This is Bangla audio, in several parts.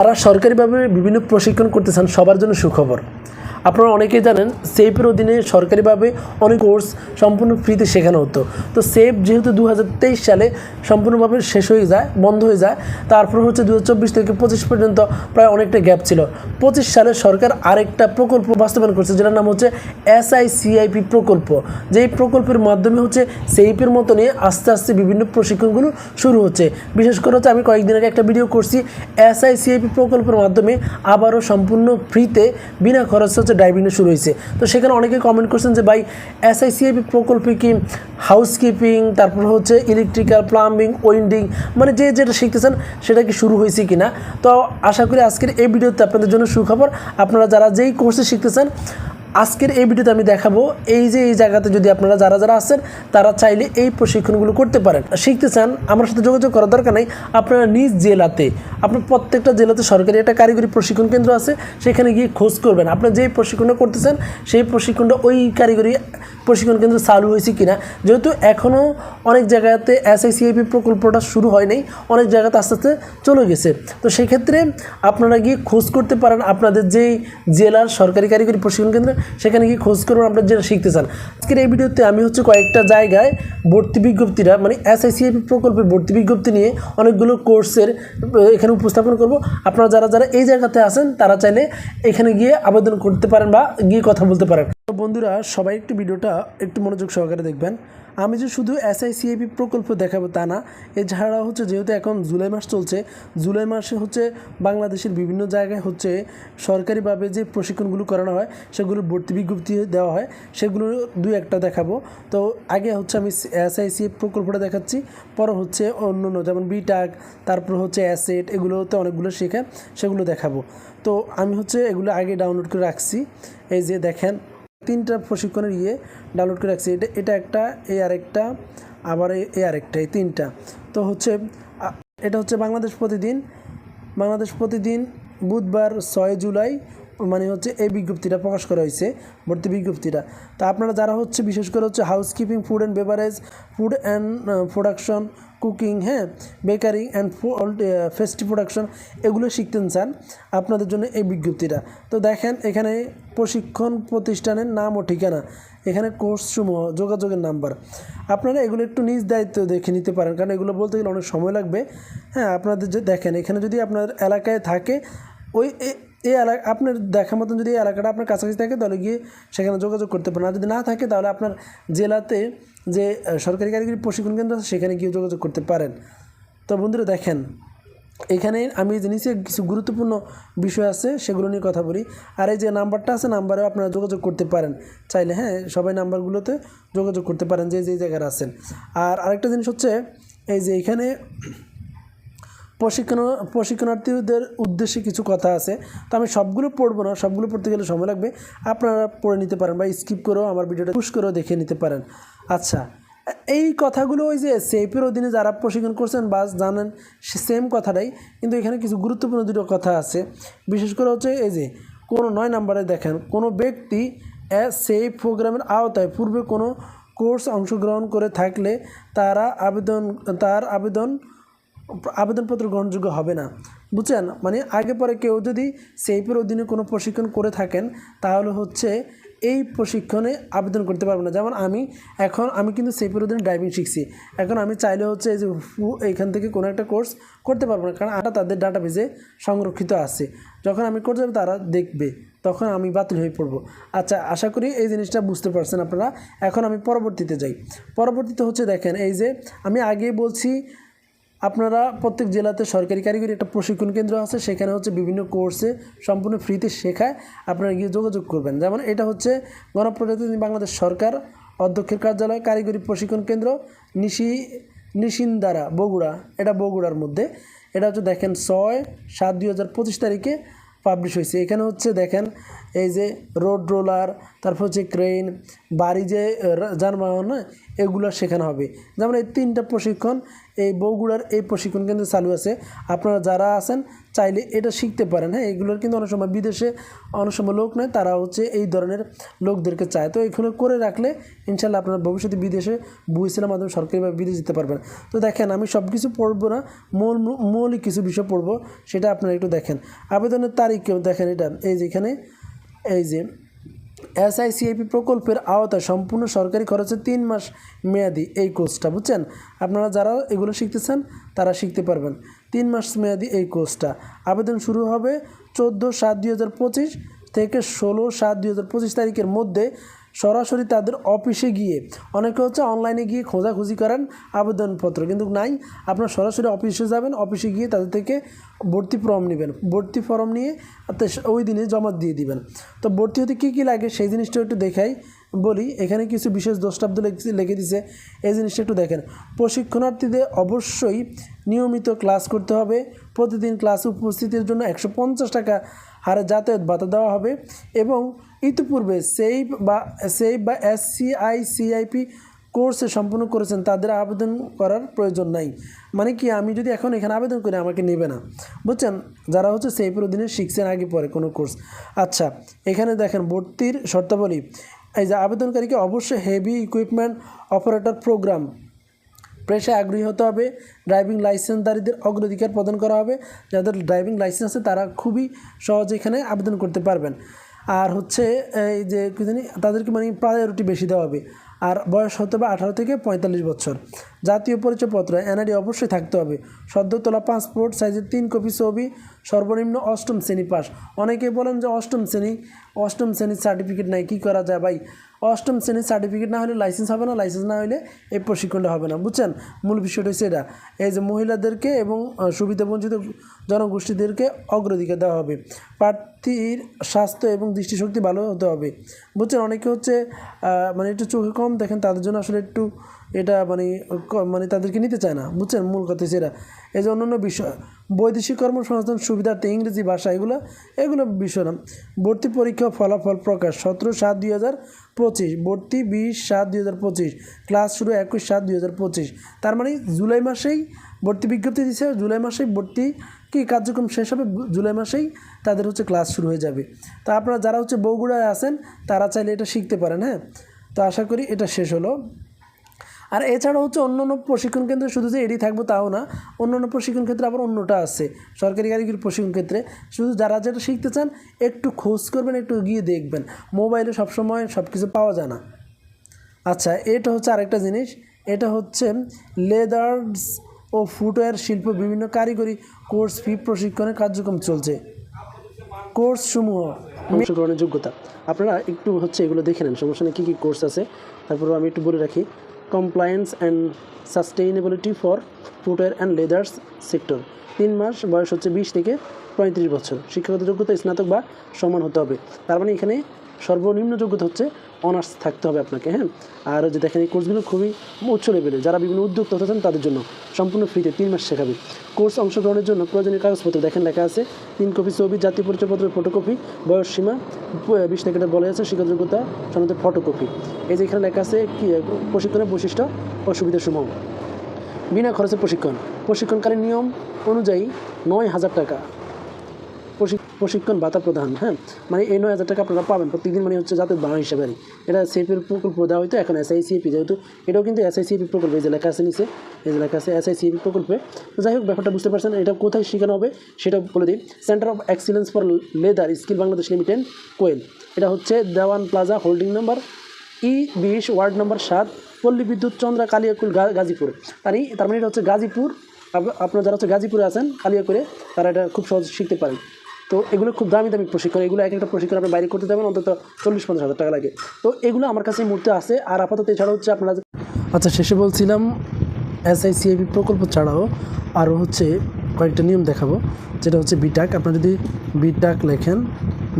যারা সরকারিভাবে বিভিন্ন প্রশিক্ষণ করতে চান সবার জন্য সুখবর। আপনারা অনেকেই জানেন সেফের অধীনে সরকারিভাবে অনেক কোর্স সম্পূর্ণ ফ্রিতে শেখানো হতো। তো সেফ যেহেতু দু হাজার তেইশ সালে সম্পূর্ণভাবে শেষ হয়ে যায়, বন্ধ হয়ে যায়, তারপর হচ্ছে দু হাজার চব্বিশ থেকে পঁচিশ পর্যন্ত প্রায় অনেকটা গ্যাপ ছিল। পঁচিশ সালে সরকার আরেকটা প্রকল্প বাস্তবায়ন করছে, যেটার নাম হচ্ছে এসআইসিআইপি প্রকল্প। যেই প্রকল্পের মাধ্যমে হচ্ছে সেইপের মতো নিয়ে আস্তে আস্তে বিভিন্ন প্রশিক্ষণগুলো শুরু হচ্ছে। বিশেষ করে হচ্ছে আমি কয়েকদিন আগে একটা ভিডিও করছি এসআইসিআইপি প্রকল্পের মাধ্যমে আবারও সম্পূর্ণ ফ্রিতে বিনা খরচে ড্রাইভিংটা শুরু হয়েছে। তো সেখানে অনেকে কমেন্ট করছেন যে, ভাই এস এসআইসিআইপি প্রকল্পে কি হাউসকিপিং তারপর হচ্ছে ইলেকট্রিক্যাল প্লাম্বিং ওয়েন্ডিং মানে যে যেটা শিখতেছেন, সেটা কি শুরু হয়েছে কিনা? তো আশা করি আজকের এই ভিডিওতে আপনাদের জন্য সুখবর। আপনারা যারা যেই কোর্সে শিখতেছেন আজকের এই ভিডিওতে আমি দেখাবো এই যে এই জায়গাতে যদি আপনারা যারা যারা আছেন, তারা চাইলে এই প্রশিক্ষণগুলো করতে পারেন। শিখতে চান, আমার সাথে যোগাযোগ করার দরকার নেই, আপনারা নিজ জেলাতে, আপনার প্রত্যেকটা জেলাতে সরকারি একটা কারিগরি প্রশিক্ষণ কেন্দ্র আছে, সেখানে গিয়ে খোঁজ করবেন। আপনার যেই প্রশিক্ষণটা করতেছেন, সেই প্রশিক্ষণটা ওই কারিগরি প্রশিক্ষণ কেন্দ্র চালু হয়েছে কিনা। যেহেতু এখনও অনেক জায়গাতে এসআইসিআইপি প্রকল্পটা শুরু হয় নাই, অনেক জায়গাতে আস্তে আস্তে চলে গেছে। তো সেক্ষেত্রে আপনারা গিয়ে খোঁজ করতে পারেন, আপনাদের যেই জেলার সরকারি কারিগরি প্রশিক্ষণ কেন্দ্র সেখানে গিয়ে খোঁজ করবেন আপনার যেটা শিখতে চান। আজকের এই ভিডিওতে আমি হচ্ছে কয়েকটা জায়গায় ভর্তি বিজ্ঞপ্তিরা মানে এসআইসিআইপি প্রকল্পের ভর্তি বিজ্ঞপ্তি নিয়ে অনেকগুলো কোর্সের এখানে উপস্থাপন করব। আপনারা যারা যারা এই জায়গাতে আছেন, তারা চাইলে এখানে গিয়ে আবেদন করতে পারেন বা গিয়ে কথা বলতে পারেন। বন্ধুরা, সবাই একটু ভিডিওটা একটু মনোযোগ সহকারে দেখবেন। আমি যে শুধু এসআইসিআইপি প্রকল্প দেখাবো তা না এছাড়াও হচ্ছে যেহেতু এখন জুলাই মাস চলছে, জুলাই মাসে হচ্ছে বাংলাদেশের বিভিন্ন জায়গায় হচ্ছে সরকারিভাবে যে প্রশিক্ষণগুলো করানো হয়, সেগুলোর ভর্তি বিজ্ঞপ্তি দেওয়া হয়, সেগুলো দুই একটা দেখাবো। তো আগে হচ্ছে আমি এসআইসি প্রকল্পটা দেখাচ্ছি, পরে হচ্ছে অন্য অন্য, যেমন বিটাক তারপর হচ্ছে অ্যাসেট এগুলোতে অনেকগুলো শেখা সেগুলো দেখাবো। তো আমি হচ্ছে এগুলো আগে ডাউনলোড করে রাখছি, এই যে দেখেন তিনটা প্রশিক্ষণের ইয়ে ডাউনলোড করে রাখছি। এটা এটা একটা, এই আরেকটা, আবার এই- আরেকটা, এই তিনটা। তো হচ্ছে এটা হচ্ছে বাংলাদেশ প্রতিদিন বাংলাদেশ প্রতিদিন বুধবার ছয় জুলাই মানে হচ্ছে এই বিজ্ঞপ্তিটা প্রকাশ করা হয়েছে, ভর্তি বিজ্ঞপ্তিটা। তা আপনারা যারা হচ্ছে, বিশেষ করে হচ্ছে housekeeping food and beverage food and production cooking হ্যাঁ বেকারি অ্যান্ড ফেস্টি প্রোডাকশন এগুলো শিখতে চান আপনাদের জন্য এই বিজ্ঞপ্তিটা। তো দেখেন এখানে প্রশিক্ষণ প্রতিষ্ঠানের নাম ও ঠিকানা, এখানে কোর্সসমূহ যোগাযোগের নাম্বার। আপনারা এগুলো একটু নিজ দায়িত্ব দেখে নিতে পারেন, কারণ এগুলো বলতে গেলে অনেক সময় লাগবে। হ্যাঁ আপনাদের যে দেখেন, এখানে যদি আপনার এলাকায় থাকে, ওই এই এলাকা, আপনার দেখা মতন যদি এই এলাকাটা আপনার কাছাকাছি থাকে, তাহলে গিয়ে সেখানে যোগাযোগ করতে পারেন। আর যদি না থাকে, তাহলে আপনার জেলাতে যে সরকারি কারিগরি প্রশিক্ষণ কেন্দ্র আছে, সেখানে গিয়ে যোগাযোগ করতে পারেন। তো বন্ধুরা, দেখেন, এখানে আমি যে নিচে কিছু গুরুত্বপূর্ণ বিষয় আছে, সেগুলো নিয়ে কথা বলি। আর এই যে নাম্বারটা আছে, নাম্বারেও আপনারা যোগাযোগ করতে পারেন। চাইলে হ্যাঁ সবাই নাম্বারগুলোতে যোগাযোগ করতে পারেন, যে যে জায়গায় আছেন। আর আরেকটা জিনিস হচ্ছে, এই যে এখানে প্রশিক্ষণ, প্রশিক্ষণার্থীদের উদ্দেশ্যে কিছু কথা আছে। তো আমি সবগুলো পড়ব না, সবগুলো পড়তে গেলে সময় লাগবে। আপনারা পড়ে নিতে পারেন বা স্কিপ করেও আমার ভিডিওটা পুশ করেও দেখে নিতে পারেন। আচ্ছা এই কথাগুলো ওই যে সেফের অধীনে যারা প্রশিক্ষণ করছেন বা জানেন সেম কথাটাই। কিন্তু এখানে কিছু গুরুত্বপূর্ণ দুটো কথা আছে। বিশেষ করে হচ্ছে এই যে, কোনো নয় নাম্বারে দেখেন, কোনো ব্যক্তি সেই প্রোগ্রামের আওতায় পূর্বে কোনো কোর্স অংশগ্রহণ করে থাকলে তারা আবেদন, তার আবেদন আবেদনপত্র গ্রহণযোগ্য হবে না। বুঝছেন? মানে আগে পরে কেউ যদি সেইপের অধীনে কোনো প্রশিক্ষণ করে থাকেন, তাহলে হচ্ছে এই প্রশিক্ষণে আবেদন করতে পারব না। যেমন আমি এখন, আমি কিন্তু সেইপের অধীনে ড্রাইভিং শিখছি। এখন আমি চাইলে হচ্ছে এই যে এইখান থেকে কোনো একটা কোর্স করতে পারব না। কারণ আটা তাদের ডাটা বেজে সংরক্ষিত আছে। যখন আমি করতে যাব, তারা দেখবে। তখন আমি বাতিল হয়ে পড়ব। আচ্ছা আশা করি এই জিনিসটা বুঝতে পারছেন আপনারা। এখন আমি পরবর্তীতে যাই। পরবর্তীতে হচ্ছে দেখেন, এই যে আমি আগে বলছি আপনারা প্রত্যেক জেলাতে সরকারি কারিগরি একটা প্রশিক্ষণ কেন্দ্র আছে, সেখানে হচ্ছে বিভিন্ন কোর্সে সম্পূর্ণ ফ্রিতে শেখায়, আপনারা গিয়ে যোগাযোগ করবেন। যেমন এটা হচ্ছে গণপ্রজাতন্ত্রী বাংলাদেশ সরকার অধ্যক্ষের কার্যালয়, কারিগরি প্রশিক্ষণ কেন্দ্র নিশি, নিশিন্দারা, বগুড়া, এটা বগুড়ার মধ্যে। এটা হচ্ছে দেখেন ছয় সাত দুই তারিখে পাবলিশ হয়েছে। এখানে হচ্ছে দেখেন, এই যে রোড রোলার তারপর হচ্ছে ক্রেন বাড়ি যে যানবাহন না এগুলো শেখানো হবে। যেমন এই তিনটা প্রশিক্ষণ, এই বগুড়ার এই প্রশিক্ষণ কেন্দ্রে চালু আছে। আপনারা যারা আছেন চাইলে এটা শিখতে পারেন। হ্যাঁ এগুলোর কিন্তু অনেক সময় বিদেশে অনেক সময় লোক নেয়, তারা হচ্ছে এই ধরনের লোকদেরকে চায়। তো এখানে করে রাখলে ইনশাল্লাহ আপনারা ভবিষ্যতে বিদেশে বুঝছিলাম মাধ্যমে সরকারিভাবে বিদেশ যেতে পারবেন। তো দেখেন, আমি সব কিছু পড়ব না, মূল মৌলিক কিছু বিষয় পড়ব, সেটা আপনারা একটু দেখেন। আবেদনের তারিখেও দেখেন এটা, এই যে এখানে, এই যে এসআইসিআইপি প্রকল্পের আওতায় সম্পূর্ণ সরকারি খরচে তিন মাস মেয়াদি এই কোর্সটা, বুঝছেন? আপনারা যারা এগুলো শিখতেছেন, তারা শিখতে পারবেন। তিন মাস মেয়াদি এই কোর্সটা। আবেদন শুরু হবে চোদ্দ সাত দুই হাজার পঁচিশ থেকে ষোলো সাত দুই হাজার পঁচিশ তারিখের মধ্যে সরাসরি তাদের অফিসে গিয়ে। অনেকে হচ্ছে অনলাইনে গিয়ে খোঁজাখুঁজি করেন আবেদনপত্র, কিন্তু নাই। আপনার সরাসরি অফিসে যাবেন, অফিসে গিয়ে তাদের থেকে ভর্তি ফর্ম নেবেন। ভর্তি ফর্ম নিয়ে ওই দিনে জমা দিয়ে দিবেন। তো ভর্তি হতে কী কী লাগে সেই জিনিসটা একটু দেখাই। বলি, এখানে কিছু বিশেষ দ্রষ্টাব্দ লিখে- দিছে। এই জিনিসটা একটু দেখেন। প্রশিক্ষণার্থীদের অবশ্যই নিয়মিত ক্লাস করতে হবে। প্রতিদিন ক্লাস উপস্থিতির জন্য একশো পঞ্চাশ টাকা হারে যাতায়াত ভাতা দেওয়া হবে এবং ইতিপূর্বে সেইভ বা সেইভ বা এস সিআইপি কোর্সে সম্পূর্ণ করেছেন, তাদের আবেদন করার প্রয়োজন নাই। মানে কি, আমি যদি এখন এখানে আবেদন করি, আমাকে নেবে না। বুঝছেন? যারা হচ্ছে সেইফের অধীনে শিখছেন আগে পরে কোনো কোর্স। আচ্ছা এখানে দেখেন ভর্তির শর্তাবলী। এই যে আবেদনকারীকে অবশ্যই হেভি ইকুইপমেন্ট অপারেটর প্রোগ্রাম পেশায় আগ্রহী হতে হবে ড্রাইভিং লাইসেন্সধারীদের অগ্রাধিকার প্রদান করা হবে, যাদের ড্রাইভিং লাইসেন্স আছে তারা খুবই সহজে এখানে আবেদন করতে পারবেন। আর হচ্ছে এই যে কি জানি তাদেরকে মানে প্রায়োরিটি বেশি দেওয়া হবে। আর বয়স হতে হবে আঠারো থেকে পঁয়তাল্লিশ বছর। জাতীয় পরিচয়পত্র এনআইডি অবশ্যই থাকতে হবে। সদ্য তোলা পাসপোর্ট, সাইজের তিন কপি ছবি, সর্বনিম্ন অষ্টম শ্রেণি পাস। অনেকে বলেন যে অষ্টম শ্রেণি, অষ্টম শ্রেণির সার্টিফিকেট নাই, কী করা যায় ভাই? অষ্টম শ্রেণির সার্টিফিকেট না হলে লাইসেন্স হবে না লাইসেন্স না হলে এই প্রশিক্ষণটা হবে না, বুঝছেন? মূল বিষয়টা হচ্ছে এটা। এই যে মহিলাদেরকে এবং সুবিধা বঞ্চিত জনগোষ্ঠীদেরকে অগ্রাধিকার দেওয়া হবে। প্রার্থীর স্বাস্থ্য এবং দৃষ্টিশক্তি ভালো হতে হবে, বুঝছেন? অনেকে হচ্ছে মানে একটু চোখে কম দেখেন, তাদের জন্য আসলে একটু এটা মানে মানে তাদেরকে নিতে চায় না, বুঝছেন? মূল কথা এটা। এই যে অন্যান্য বিষয়, বৈদেশিক কর্মসংস্থান, সুবিধার্থে ইংরেজি ভাষা, এগুলো এগুলো বিষয় না। ভর্তি পরীক্ষা ফলাফল প্রকাশ, সতেরো সাত দুই হাজার পঁচিশ, ভর্তি বিশ সাত দুই হাজার পঁচিশ, ক্লাস শুরু একুশ সাত দুই হাজার পঁচিশ। তার মানে জুলাই মাসেই ভর্তি বিজ্ঞপ্তি দিচ্ছে জুলাই মাসেই ভর্তি কি কার্যক্রম শেষ হবে, জুলাই মাসেই তাদের হচ্ছে ক্লাস শুরু হয়ে যাবে। তা আপনারা যারা হচ্ছে বগুড়ায় আছেন, তারা চাইলে এটা শিখতে পারেন হ্যাঁ? তো আশা করি এটা শেষ হলো। আর এছাড়া হচ্ছে অন্য অন্য প্রশিক্ষণ কেন্দ্রে শুধু যে এডি থাকব তাও না, অন্য অন্য প্রশিক্ষণ ক্ষেত্রে আবার অন্যটা আছে। সরকারি কারিগরি প্রশিক্ষণ ক্ষেত্রে শুধু যারা যেটা শিখতে চান, একটু খোঁজ করবেন, একটু গিয়ে দেখবেন। মোবাইলে সবসময় সব কিছু পাওয়া যায় না। আচ্ছা এটা হচ্ছে আরেকটা জিনিস। এটা হচ্ছে লেদার্স ও ফুটওয়্যার শিল্প বিভিন্ন কারিগরি কোর্স, ফি প্রশিক্ষণের কার্যক্রম চলছে। কোর্স সমূহ অংশগ্রহণের যোগ্যতা। আপনারা একটু হচ্ছে এগুলো দেখে নেন, সমস্যা নেই, কী কী কোর্স আছে? তারপর আমি একটু বলে রাখি। Compliance and sustainability for footwear and leathers sector তিন মাস বয়স হচ্ছে বিশ থেকে পঁয়ত্রিশ বছর। শিক্ষাগত যোগ্যতা স্নাতক বা সমান হতে হবে। তার মানে এখানে সর্বনিম্ন যোগ্যতা হচ্ছে অনার্স থাকতে হবে আপনাকে হ্যাঁ? আর যে দেখেন, এই কোর্সগুলো খুবই উচ্চ লেভেলের যারা বিভিন্ন উদ্যোক্তা হতেছেন তাদের জন্য সম্পূর্ণ ফ্রিতে তিন মাস শেখাবে। কোর্স অংশগ্রহণের জন্য প্রয়োজনীয় কাগজপত্র দেখেন লেখা আছে, তিন কপি ছবি, জাতীয় পরিচয়পত্রের ফটোকপি বয়স সীমা বিশ থেকে বলা আছে শিক্ষা যোগ্যতা সনদের ফটোকপি এই যে এখানে লেখা আছে কি প্রশিক্ষণের বৈশিষ্ট্য ও সুবিধাসমূহ বিনা খরচে প্রশিক্ষণ। প্রশিক্ষণকালীন নিয়ম অনুযায়ী নয় হাজার টাকা। প্রশিক্ষণ ভাতা প্রদান হ্যাঁ? মানে এই নয় হাজার টাকা আপনারা পাবেন প্রত্যেকদিন মানে হচ্ছে যাতে বাংলা হিসাবে আর। এটা সেফের প্রকল্প দেওয়া হয়তো এখন এসআইসিএপি যেহেতু, এটাও কিন্তু এসআইসিএপি প্রকল্প যে লেখা আছে নিচে, এই যে লেখা আছে এসআইসিএপি প্রকল্পে। যাই হোক, ব্যাপারটা বুঝতে পারছেন, এটা কোথায় শেখানো হবে সেটা বলে দিই। Centre of excellence for leather skill Bangladesh limited কোয়েল এটা হচ্ছে দেওয়ান প্লাজা, হোল্ডিং নাম্বার ই বিশ ওয়ার্ড নম্বর সাত, পল্লী বিদ্যুৎ চন্দ্রা, কালিয়াকুল গাজীপুর। তার তার মানে এটা হচ্ছে গাজীপুর, আপ- আপনারা যারা হচ্ছে গাজীপুরে আছেন, কালিয়াকুরে, তারা এটা খুব সহজ শিখতে পারেন। তো এগুলো খুব দামি দামি প্রশিক্ষণ, এগুলো এক একটা প্রশিক্ষণ আপনি বাইরে করতে যাবেন, অন্তত চল্লিশ পঞ্চাশ হাজার টাকা লাগে। তো এগুলো আমার কাছে মুহূর্তে আছে, আর আপাতত এছাড়া হচ্ছে আপনারা আচ্ছা শেষে বলছিলাম এসআইসিএবি প্রকল্প ছাড়াও আরও হচ্ছে কয়েকটা নিয়ম দেখাবো, যেটা হচ্ছে বিটাক আপনারা যদি বিটাক লেখেন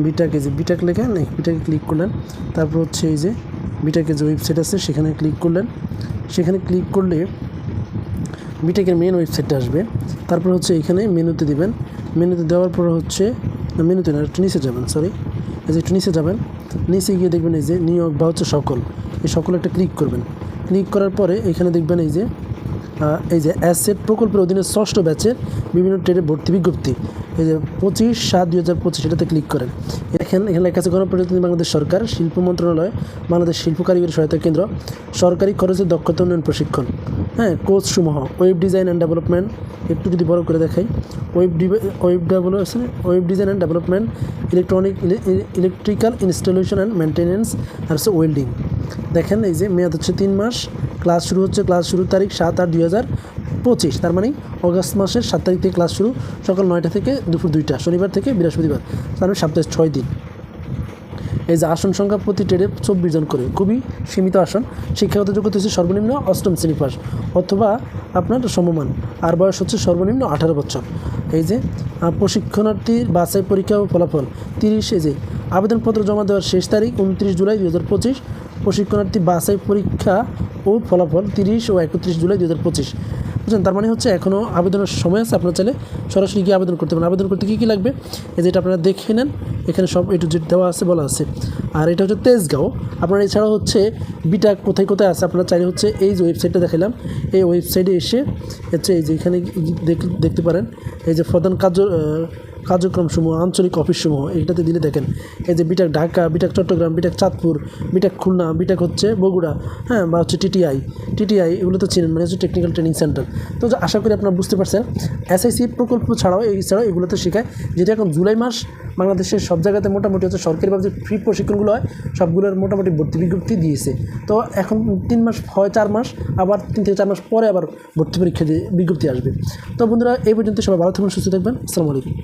বিটাকে যে বিটাক লেখেন বিটাকে ক্লিক করলেন, তারপর হচ্ছে এই যে বিটাকের যে ওয়েবসাইট আছে, সেখানে ক্লিক করলেন। সেখানে ক্লিক করলে বিটেকের মেন ওয়েবসাইটটা আসবে। তারপর হচ্ছে এখানে মেনুতে দিবেন মেনুতে দেওয়ার পর হচ্ছে মেনুতে না একটু নিচে যাবেন সরি এই যে একটু নিচে যাবেন, নিচে গিয়ে দেখবেন এই যে নিয়োগ বা হচ্ছে সকল, এই সকল একটা ক্লিক করবেন। ক্লিক করার পরে এখানে দেখবেন এই যে এই যে অ্যাসেট প্রকল্পের অধীনে ষষ্ঠ ব্যাচের বিভিন্ন ট্রেডে ভর্তি বিজ্ঞপ্তি। এই যে পঁচিশ সাত দুই হাজার পঁচিশ এটাতে ক্লিক করেন। এখানে এখানে লেখা আছে গণপ্রজাতন্ত্রী বাংলাদেশ সরকার, শিল্প মন্ত্রণালয়, বাংলাদেশ শিল্প কারিগরি সহায়তা কেন্দ্র, সরকারি খরচে দক্ষতা উন্নয়ন প্রশিক্ষণ। হ্যাঁ কোর্স সমূহ ওয়েব ডিজাইন অ্যান্ড ডেভেলপমেন্ট একটু যদি বড় করে দেখাই। Web web development web design and development electronic electrical installation and maintenance আর হচ্ছে ওয়েল্ডিং দেখেন, এই যে মেয়াদ হচ্ছে তিন মাস ক্লাস শুরু হচ্ছে ক্লাস শুরুর তারিখ সাত আট দুই হাজার পঁচিশ, তার মানে অগস্ট মাসের সাত তারিখ থেকে ক্লাস শুরু, সকাল নয়টা থেকে দুপুর দুইটা, শনিবার থেকে বৃহস্পতিবার, তার মানে সপ্তাহে ছয় দিন। এই যে আসন সংখ্যা প্রতি ট্রেডে চব্বিশ জন করে, খুবই সীমিত আসন। শিক্ষাগত যোগ্যতা হচ্ছে সর্বনিম্ন অষ্টম শ্রেণি পাস অথবা আপনার সমমান। আর বয়স হচ্ছে সর্বনিম্ন আঠারো বছর। এই যে প্রশিক্ষণার্থীর বাছাই পরীক্ষা ও ফলাফল তিরিশ। এই যে, আবেদনপত্র জমা দেওয়ার শেষ তারিখ উনত্রিশ জুলাই দু হাজার পঁচিশ। প্রশিক্ষণার্থী বাছাই পরীক্ষা ও ফলাফল তিরিশ ও একত্রিশ জুলাই দু হাজার পঁচিশ। বুঝলেন? তার মানে হচ্ছে এখনও আবেদনের সময় আছে, আপনার চাইলে সরাসরি গিয়ে আবেদন করতে পারেন। আবেদন করতে কী কী লাগবে? এই যেটা আপনারা দেখে নেন, এখানে সব এটু জেড দেওয়া আছে, বলা আছে। আর এটা হচ্ছে তেজগাঁও। আপনারা এছাড়াও হচ্ছে বিটা কোথায় কোথায় আছে, আপনারা চাইলে হচ্ছে এই যে ওয়েবসাইটটা দেখালাম এই ওয়েবসাইটে এসে হচ্ছে এই যে এখানে দেখ- দেখতে পারেন, এই যে প্রধান কার্য কার্যক্রমসমূহ, আঞ্চলিক অফিসসমূহ, এইটাতে দিলে দেখেন, এই যে বিটাক ঢাকা, বিটাক চট্টগ্রাম, বিটাক চাঁদপুর, বিটাক খুলনা, বিটাক হচ্ছে বগুড়া হ্যাঁ বা হচ্ছে টিটিআই। টিটিআই এগুলো তো চিনেন মানে হচ্ছে টেকনিক্যাল ট্রেনিং সেন্টার তো আশা করি আপনারা বুঝতে পারছেন এসআইসি প্রকল্প ছাড়াও এছাড়াও এগুলোতে শেখায় যেটা এখন জুলাই মাস, বাংলাদেশের সব জায়গাতে মোটামুটি হচ্ছে সরকারিভাবে যে ফ্রি প্রশিক্ষণগুলো হয়, সবগুলোর মোটামুটি ভর্তি বিজ্ঞপ্তি দিয়েছে। তো এখন তিন মাস হয় চার মাস, আবার তিন থেকে চার মাস পরে আবার ভর্তি পরীক্ষা দিয়ে বিজ্ঞপ্তি আসবে। তো বন্ধুরা, এই পর্যন্ত সবাই ভালো থাকবেন, সুস্থ থাকবেন। আসসালামু আলাইকুম।